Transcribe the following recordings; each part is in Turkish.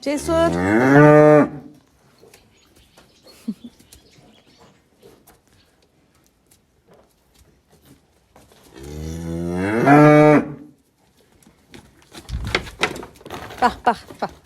Cesur. Bak bak bak.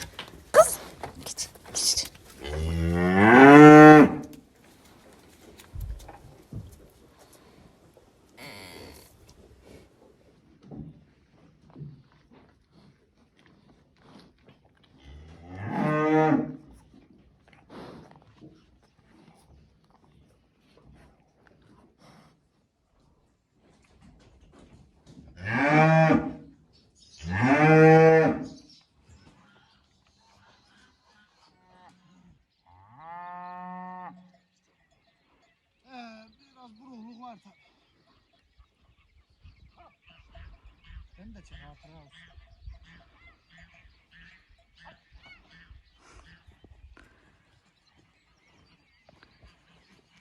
Olsun.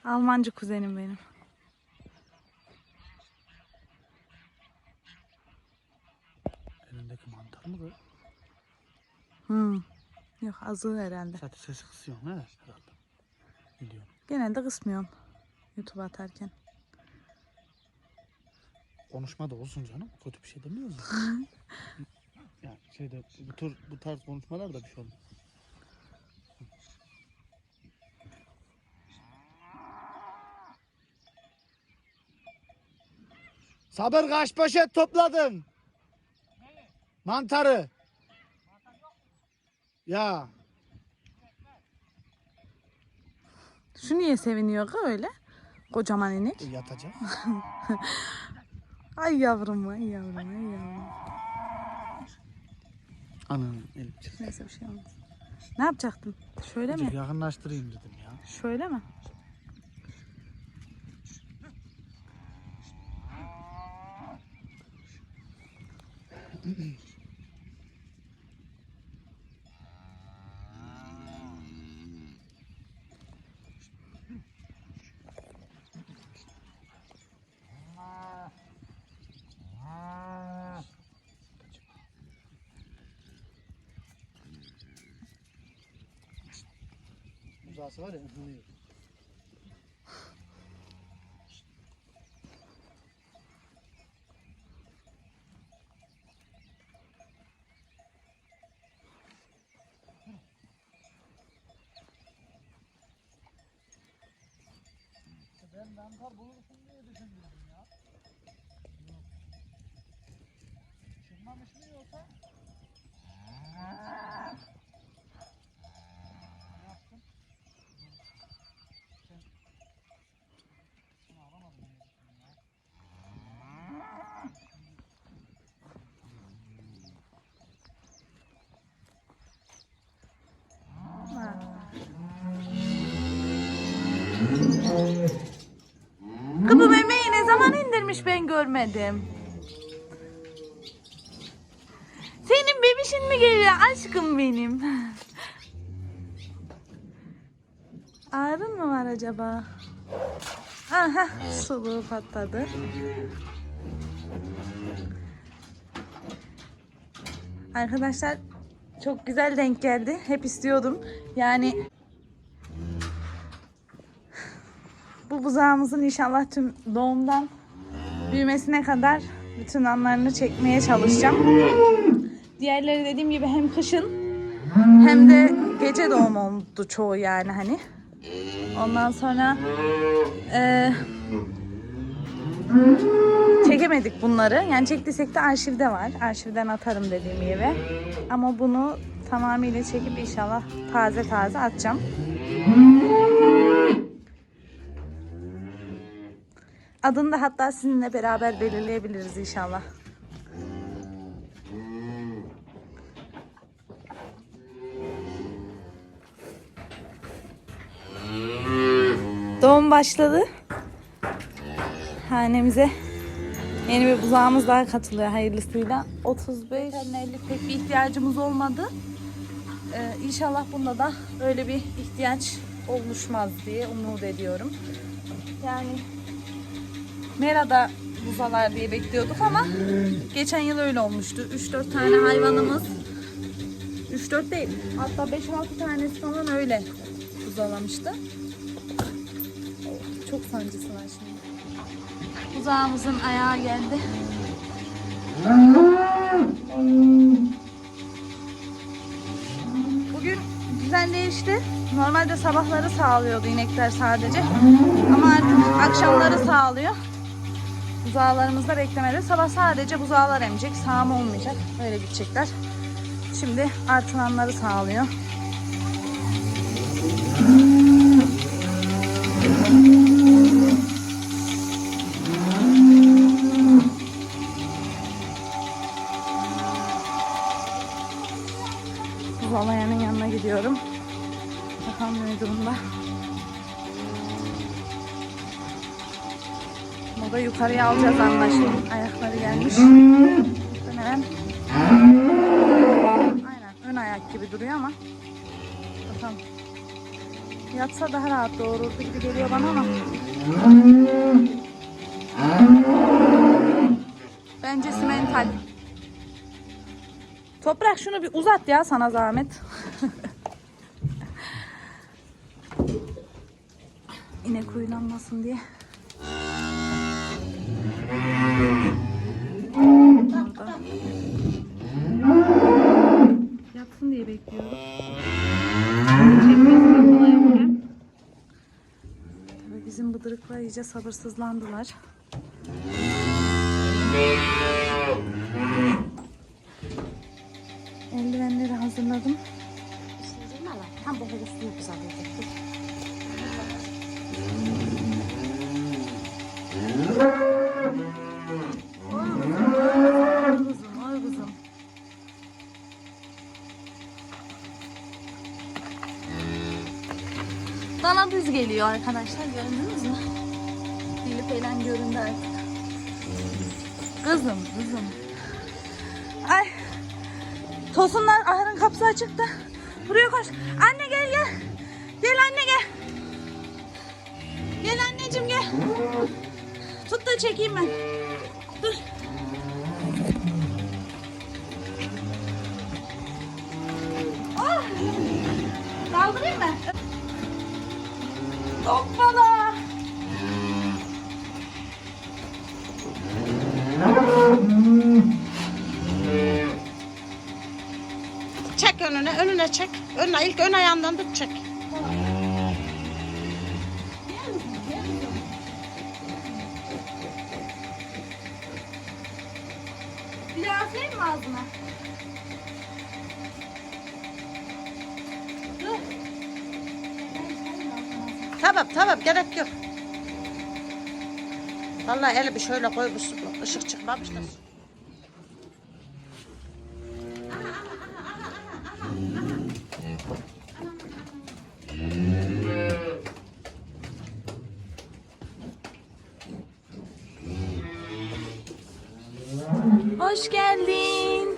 Almancı kuzenim benim. Elindeki mantar mı bu? Hmm. Yok azı herhalde. Zaten sesi kısıyorsun he herhalde. Biliyorum. Genelde kısmıyorum. YouTube atarken. Konuşma da olsun canım. Kötü bir şey demiyoruz ya. yani şeyde bu tür bu tarz konuşmalar da bir şey olmaz. Sabır kaç poşet topladın? Mantarı. Ya Şu niye seviniyor ki öyle? Kocaman inek. yatacak. Ay yavrum ay yavrum ay yavrum. Ananın elim çıktı. Neyse bir şey olmaz. Ne yapacaktın? Şöyle mi? Yakınlaştırayım dedim ya. Şöyle mi? Uzası var ya ıhınıyor. Ben mantar bulursun diye düşündüm ya. Yok. Çıkmamış mı yoksa? Ne yaptın? Sen... Şunu alamadım diye düşündüm ya. Kız bu memeyi ne zaman indirmiş ben görmedim. Senin bebişin mi geliyor aşkım benim? Ağrın mı var acaba? Aha suluğu patladı. Arkadaşlar çok güzel denk geldi. Hep istiyordum. Yani bu buzağımızın inşallah tüm doğumdan büyümesine kadar bütün anlarını çekmeye çalışacağım. Diğerleri dediğim gibi hem kışın hem de gece doğum oldu çoğu yani hani. Ondan sonra eee, çekemedik bunları. Yani çektiysek de arşivde var. Arşivden atarım dediğim gibi. Ama bunu tamamıyla çekip inşallah taze taze atacağım. Adını da hatta sizinle beraber belirleyebiliriz inşallah. Doğum başladı. Hanemize yeni bir buzağımız daha katılıyor hayırlısıyla. 35 50 pek bir ihtiyacımız olmadı. Ee, inşallah bunda da öyle bir ihtiyaç oluşmaz diye umut ediyorum. Yani Mera'da buzalar diye bekliyorduk ama geçen yıl öyle olmuştu. 3-4 tane hayvanımız 3-4 değil. Hatta 5-6 tanesi falan öyle buzalamıştı. Çok sancısı var şimdi. Buzağımızın ayağı geldi. Bugün düzen değişti. Normalde sabahları sağlıyordu inekler sadece. Ama artık akşamları sağlıyor. Buzağlarımız da beklemede. Sabah sadece buzağlar emecek. Sağım olmayacak. Böyle gidecekler. Şimdi artılanları sağlıyor. Yukarıya alacağız anlaşılan. Ayakları gelmiş. Muhtemelen. Aynen ön ayak gibi duruyor ama. Bakalım. Yatsa daha rahat doğururdu gibi geliyor bana ama. Bence simental. Toprak şunu bir uzat ya sana zahmet. İnek huylanmasın diye. İyice sabırsızlandılar. Eldivenleri hazırladım. Tam böyle üstünü kızım. Dana düz geliyor arkadaşlar gördünüz mü? Falan göründü artık. Kızım, kızım. Ay. Tosunlar ahırın kapısı açıktı. Buraya koş. Anne gel gel. Gel anne gel. Gel anneciğim gel. Tut da çekeyim ben. Dur. Ah! Kaldırayım mı? Hoppala. Çek önüne çek. Önüne, ilk ön ayağından tut çek. Bir daha atayım mı ağzına? Dur. Tamam, tamam, gerek yok. Vallahi eli bir şöyle koymuşsun, ışık çıkmamış da. Hoş geldin.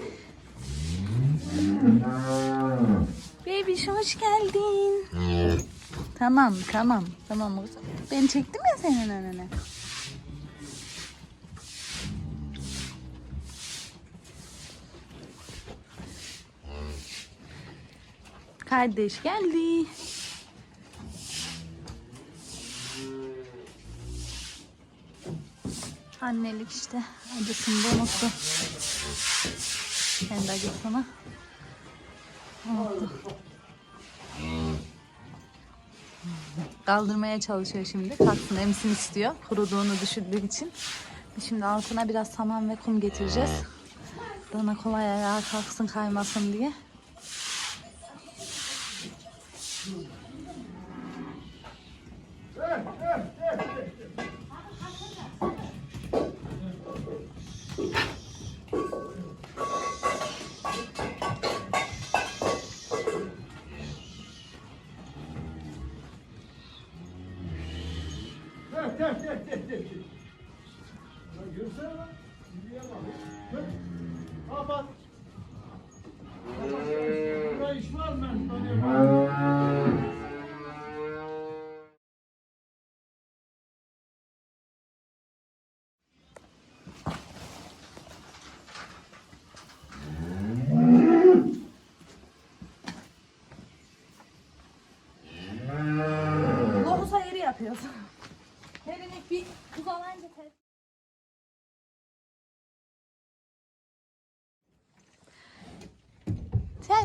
Bebiş hoş geldin. Tamam tamam tamam. Ben çektim ya senin önüne. Kardeş geldi. Annelik işte. Acısını da unuttu. Kendi acısını. Unuttu. Kaldırmaya çalışıyor şimdi. Kalksın emsin istiyor. Kuruduğunu düşündüğü için. Şimdi altına biraz saman ve kum getireceğiz. Dana kolay ayağa kalksın kaymasın diye. Kapat. iş var mı?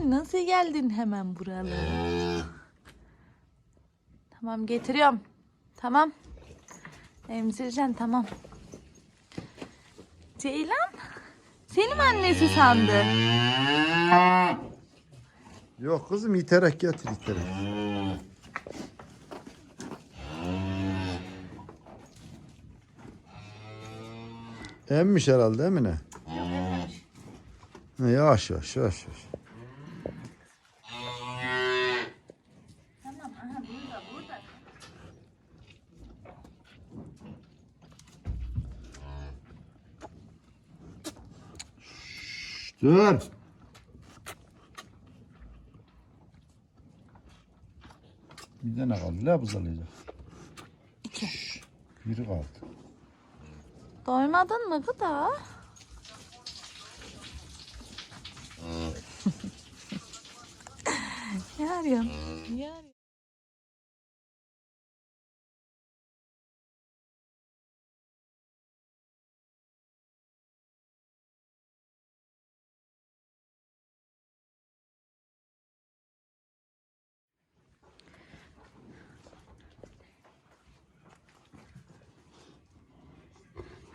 Sen nasıl geldin hemen buralara? Tamam getiriyorum. Tamam. Emzireceksin tamam. Ceylan. Seni mi annesi sandı? Yok kızım iterek getir iterek. Emmiş herhalde değil mi ne? Ha, Yavaş yavaş yavaş yavaş. Tamam aha burada burada. Dur. Bir tane kaldı. Ne buzalayacak? İki. Biri kaldı. Doymadın mı gıda? ne arıyorsun?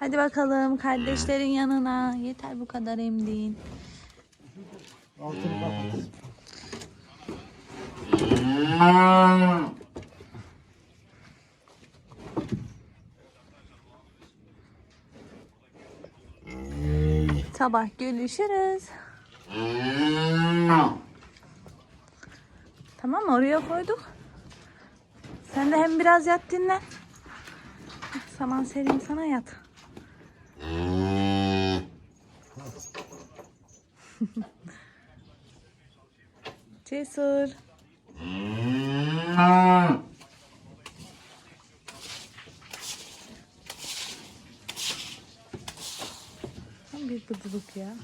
Hadi bakalım kardeşlerin yanına. Yeter bu kadar emdiğin. Altını kapat. Sabah görüşürüz. Tamam oraya koyduk. Sen de hem biraz yat dinlen. Saman sereyim sana yat. Cesur. Tam bir bıdılık ya.